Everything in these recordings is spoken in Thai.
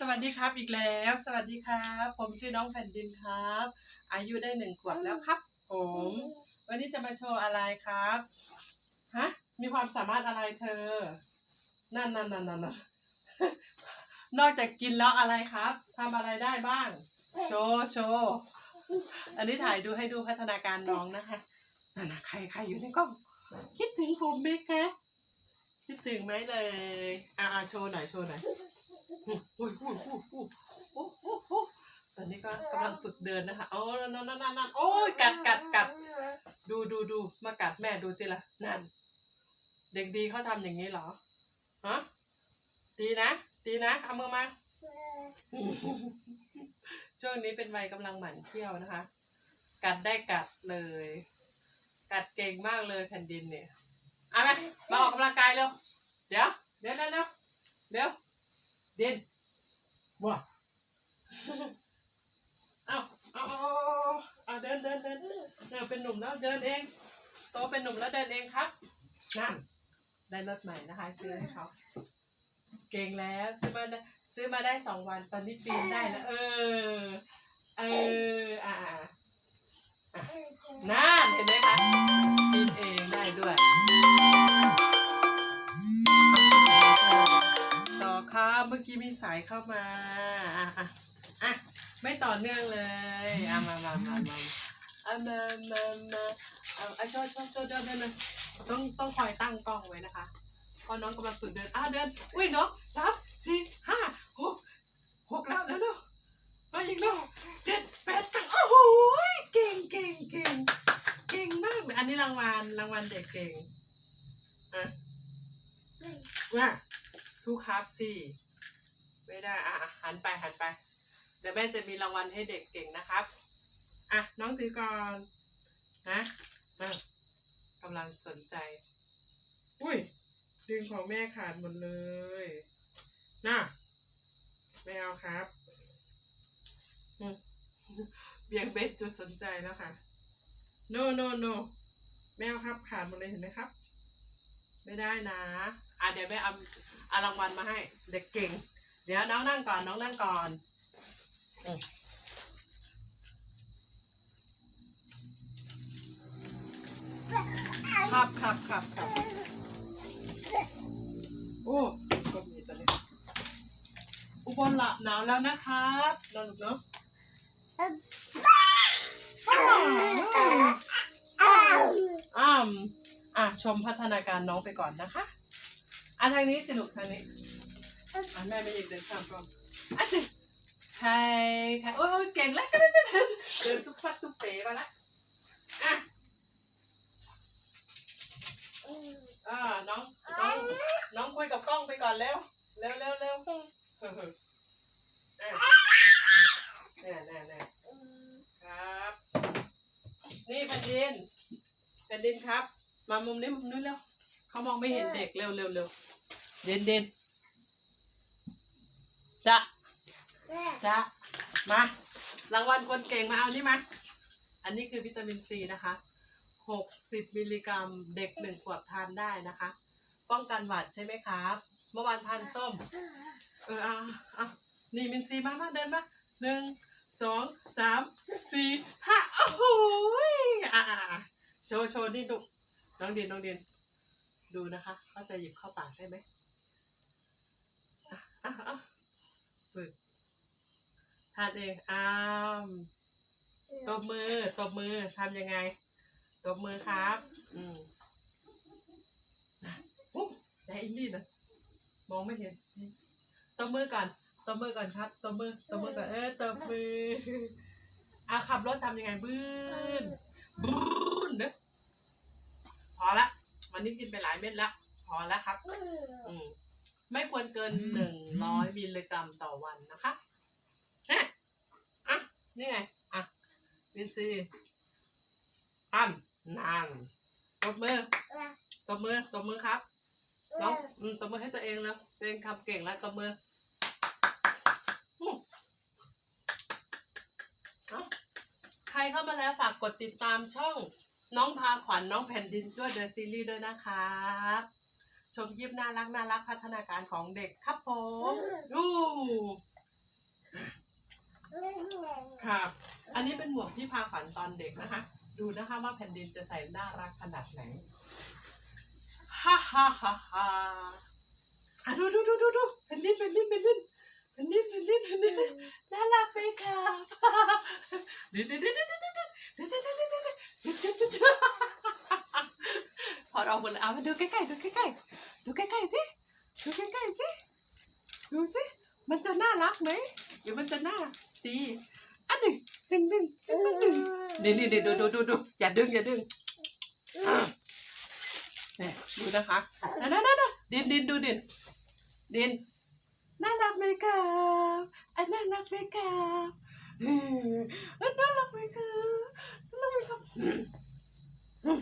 สวัสดีครับอีกแล้ว สวัสดีครับ ผมชื่อน้องแผ่นดินครับ อายุได้หนึ่งขวบแล้วครับ ผม วันนี้จะมาโชว์อะไรครับฮะมีความสามารถอะไรเธอ นั่นนั่นนั่นนั่นนอกจากกินแล้วอะไรครับทำอะไรได้บ้าง โชว์โชว์อันนี้ถ่ายดูให้ดูพัฒนาการน้องนะคะนั่นนะใครใครอยู่ในกล้อง คิดถึงผมไหมคะคิดถึงไหมเลยอ่าโชว์หน่อยโชว์หน่อย อ้ยอ้ยอ้ยอ้ตอนนี้ก็กำลังฝึกเดินนะคะโอ้นั่นนั่นนั่นโอ้ยกัดกัดกัดดูดูดูมากัดแม่ดูจิละนั่น เด็กดีเขาทำอย่างนี้เหรอฮะดีนะ ดีนะเอามือมาช่วงนี้เป็นวัยกำลังหมั่นเที่ยวนะคะ กัดได้กัดเลย กัดเก่งมากเลยแผ่นดินเนี่ยเอาไหมมาออกกำลังกายเร็วเดี๋ยวเดี๋ยวเดี๋ยวเดี๋ยว เดินว้าเอาเอาเอาเอาเอาเดินเดินเดินเดินเป็นหนุ่มแล้วเดินเองโตเป็นหนุ่มแล้วเดินเองครับนั่นได้รถใหม่นะคะซื้อให้เขาเก่งแล้วซื้อมาได้ซื้อมาได้สองวันตอนนี้ปีนได้แล้วเออ เอออ่าอ่าอะนั่นเห็นไหมคะปีนเองได้ด้วย เมื่อกี้มีสายเข้ามาอะอะอะไม่ต่อเนื่องเลยอะมามามามาอะมามามาเอาอะโชว์โชว์โชว์เดินเดินเลยต้องต้องคอยตั้งกล้องไว้นะคะเพราะน้องกำลังฝึกเดินอะเดินอุ้ยน้องสามสี่ห้าหกหกแล้วแล้วเนาะมาอีกแล้วเจ็ดแปดเก้าโอ้โหเก่งเก่งเก่งเก่งมากอันนี้รางวัลรางวัลเด็กเก่งอะว่าทุกครับสิ ไม่ได้อะอะหันไปหันไป เดี๋ยวแม่จะมีรางวัลให้เด็กเก่งนะครับ อะ น้องถือก่อนนะอะกำลังสนใจ อุ้ยดึงของแม่ขาดหมดเลยน่ะไม่เอาครับเบี่ยงเบนจุดสนใจแล้วค่ะ no no no ไม่เอาครับขาดหมดเลยเห็นไหมครับ ไม่ได้นะ อะเดี๋ยวแม่เอาเอารางวัลมาให้ เด็กเก่ง เดี๋ยวน้องนั่งก่อนน้องนั่งก่อนอืมครับครับครับครับโอ้ก็มีตัวนี้อุบลละหนาวแล้วนะครับนอนหนุกเนาะอ้ามอะชมพัฒนาการน้องไปก่อนนะคะอะทางนี้สนุกทางนี้ อะแม่ไม่อยากเดินข้ามกล้องอะสิใครใครโอ้ยเก่งแล้วเดินเดินเดินเดินทุกฟัดทุกเป๋มาละอะอ่าน้องน้องน้องคุยกับกล้องไปก่อนเร็วเร็วเร็วเร็วอะแน่แน่แน่ครับ นี่แผ่นดินแผ่นดินครับ มามุมนี้มุมนี้เร็วเขามองไม่เห็นเด็กเร็วเร็วเร็วเด่นเด่น จะจะมารางวัลคนเก่งมาเอานี่มาอันนี้คือวิตามินซีนะคะหกสิบมิลลิกรัมเด็กหนึ่งขวบทานได้นะคะ ป้องกันหวัดใช่ไหมครับ เมื่อวานทานส้ม เอออะอะนี่มินซีมามาเดินมาหนึ่งสองสามสี่ห้าโอ้โหอะโชว์โชว์นี่ดูน้องเดียนน้องเดียนดูนะคะเขาจะหยิบเข้าปากได้ไหมอะอะ ฝึกทานเองอ้ามตบมือตบมือทำยังไงตบมือครับ อืมอะโอ้ใจอินดี้นะมองไม่เห็นตบมือก่อนตบมือก่อนครับตบมือตบมือก่อนเออตบมืออะขับรถทำยังไงบื้นบื้นเด้อพอละวันนี้กินไปหลายเม็ดล้วพอแล้วครับ อืม ไม่ควรเกินหนึ่งร้อยมิลลิกรัมต่อวันนะคะเนี่ยอะ นี่ไง อะวินซีอันนานตบมือตบมือตบมือครับน้องอืมตบมือให้ตัวเองแล้วตัวเองทำเก่งแล้วตบมืออืมเอาใครเข้ามาแล้วฝากกดติดตามช่องน้องพาขวัญน้องแผ่นดินจ้วเดอะซีรีส์ด้วยนะครับ ชมยิบน่ารักน่ารักพัฒนาการของเด็กครับผมอู้ครับ อันนี้เป็นหมวกที่พาฝันตอนเด็กนะคะ ดูนะคะว่าแผ่นดินจะใส่น่ารักขนาดไหนฮ่าฮ่าฮ่าฮ่าอะดูดูดูดูดูแผ่นดินแผ่นดินแผ่นดินแผ่นดินแผ่นดินแผ่นดินน่ารักไหมครับเดี๋ยวเดี๋ยวเดี๋ยวเดี๋ยวเดี๋ยวเดี๋ยวเดี๋ยวเดี๋ยวเดี๋ยวเดี๋ยวเดี๋ยวเดี๋ยวเดี๋ยวเดี๋ยวพอดออกหมดเลยเอามาดูใกล้ๆดูใกล้ๆ ดูใกล้ๆสิดูใกล้ๆสิดูสิมันจะน่ารักไหมหรือมันจะน่าตีอันหนึ่งดึงดึงดึงดึงดึงนี่นี่ดูดูดูดูอย่าดึงอย่าดึงอะเนี่ยดูนะคะนั่นนั่นนั่นดินดินดูดินดินน่ารักไหมครับอันน่ารักไหมครับเอออันน่ารักไหมครับน่ารักไหมครับอืมอืม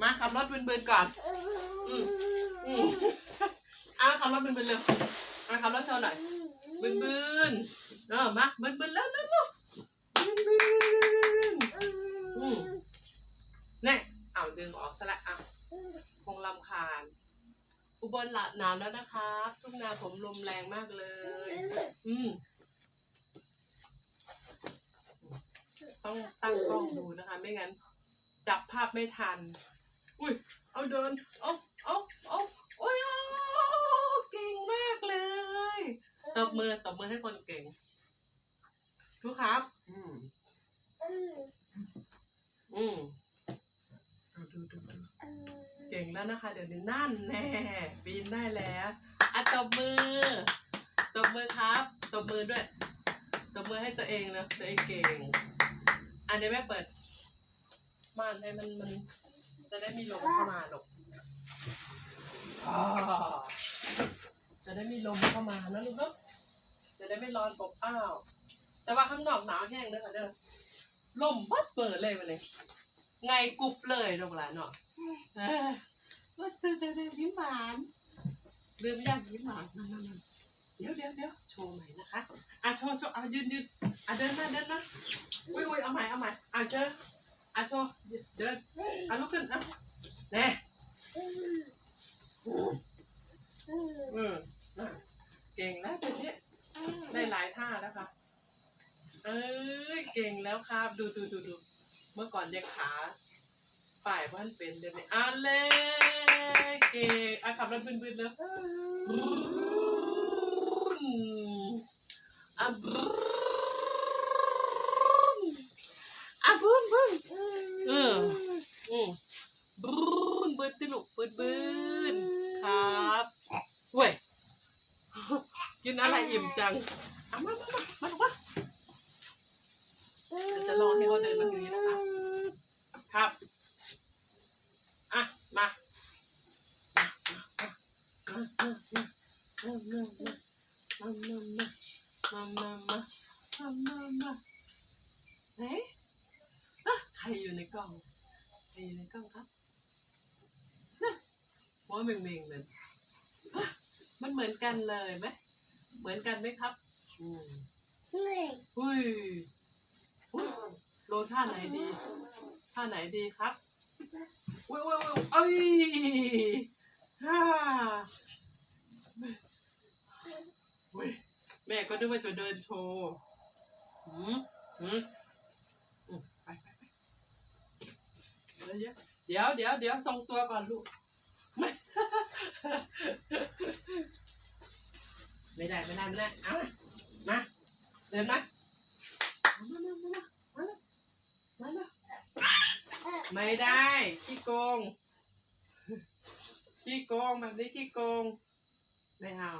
มาขับรถเบินๆก่อน อืมอืมเอาบรถเบินเร็วมาขับรถโชว์หน่อยบึนบึนเออมาบึนบึนแล้วแล้วแล้วบึนบึนอืมนี่เอาดึงออกซะละอะคงลำคาญ อุบลหลาหนาวแล้วนะคะทุ่งนาผมลมแรงมากเลย อืมต้องตั้งกล้องดูนะคะ ไม่งั้น จับภาพไม่ทัน อุ้ย เอาเดิน เอาเอาเอาโอ้ยเอาเก่งมากเลย ตบมือตบมือให้คนเก่ง ทุกครับ อืม อืมดูดูดูดูเก่งแล้วนะคะ เดี๋ยวนี้นั่นแน่ปีนได้แล้วอะตบมือ ตบมือครับ ตบมือด้วย ตบมือให้ตัวเองนะ ตัวเองเก่ง อันนี้แม่เปิดม่านให้มันมัน จะได้มีลมเข้ามาหรอกอ่าจะได้มีลมเข้ามานะลูกเนาะ จะได้ไม่ร้อนอบอ้าว แต่ว่าข้างนอกหนาวแห้งเด้อค่ะเด้อลมพัดเปิดเลยมาเลย ไงกรุบเลยตรงหลานเนาะว่าเจอเจอเจอยิ้มหวานลืมยังยิ้มหวานนั่นนั่นนั่นเดี๋ยวเดี๋ยวเดี๋ยวโชว์ใหม่นะคะ อะโชว์โชว์อะยืนยืนอะเดินมาเดินมาอุ้ยอุ้ยเอาใหม่เอาใหม่อะเจออะโชว์เดินอะลุกขึ้นอะแน่อืมอะเก่งแล้วเป็นเนี้ย ได้หลายท่าแล้วค่ะ เอ้ยเก่งแล้วครับ ดูดูดูดูเมื่อก่อนยังขาป่ายว่านเป็นเดี๋ยวนี้อะเลยเก่งอะขับรถบึนๆแล้วอะบรูนอะบึ้นบึ้นเอออืมบรูนบึ้นติลูกบึ้นบึ้นครับเว้ยกินอะไรอิ่มจังอามามามามาลูกมาจะรอให้เขาเดินมาถึงนี้นะคะ ครับ อะ มา มามามา มามามามามามามามามามาไหนอะใครอยู่ในกล้อง ใครอยู่ในกล้องครับน่ะหัวเม่งๆเลยอะมันเหมือนกันเลยไหมเหมือนกันไหมครับอืมอุ้ยอุ้ยโลท่าไหนดี ท่าไหนดีครับอุ้ยอุ้ยอุ้ยเอ้ยฮ่าอุ้ย แม่ก็นึกว่าจะเดินโชว์หืมหืมอืมไปไปไปเดี๋ยวเดี๋ยวเดี๋ยวเดี๋ยวทรงตัวก่อนลูก ไม่ไม่ได้ไม่ได้ไม่ได้เอามามาเดินมาเอามามามามามามาไม่ได้ขี้โกงขี้โกงแบบนี้ขี้โกงไม่เอา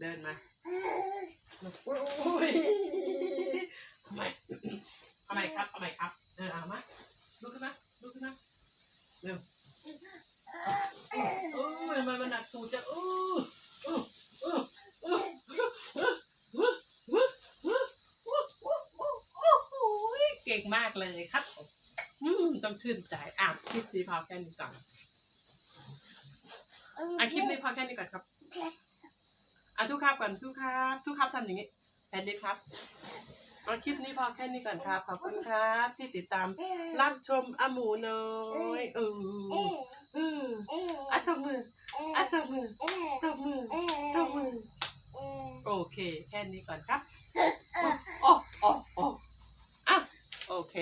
เดินมาโอ้ยทำไมทำไมครับทำไมครับ เออเอามาลุกขึ้นมาลุกขึ้นมาเร็วโอ้ยมันมันหนักตูดจังโอ้ยเก่งมากเลยครับผมอืมต้องชื่นใจอะคลิปนี้พอแค่นี้ก่อนอะคลิปนี้พอแค่นี้ก่อนครับ อะทุกครับก่อนทุกครับ ทุกครับทำอย่างนี้แค่นี้ครับเอาคลิปนี้พอแค่นี้ก่อนครับ ขอบคุณครับ ที่ติดตามรับชมอาหมูน้อยเออเอออะตบมืออะตบมือตบมือตบมือโอเค แค่นี้ก่อนครับโอ้โอ้โอ้อะโอเค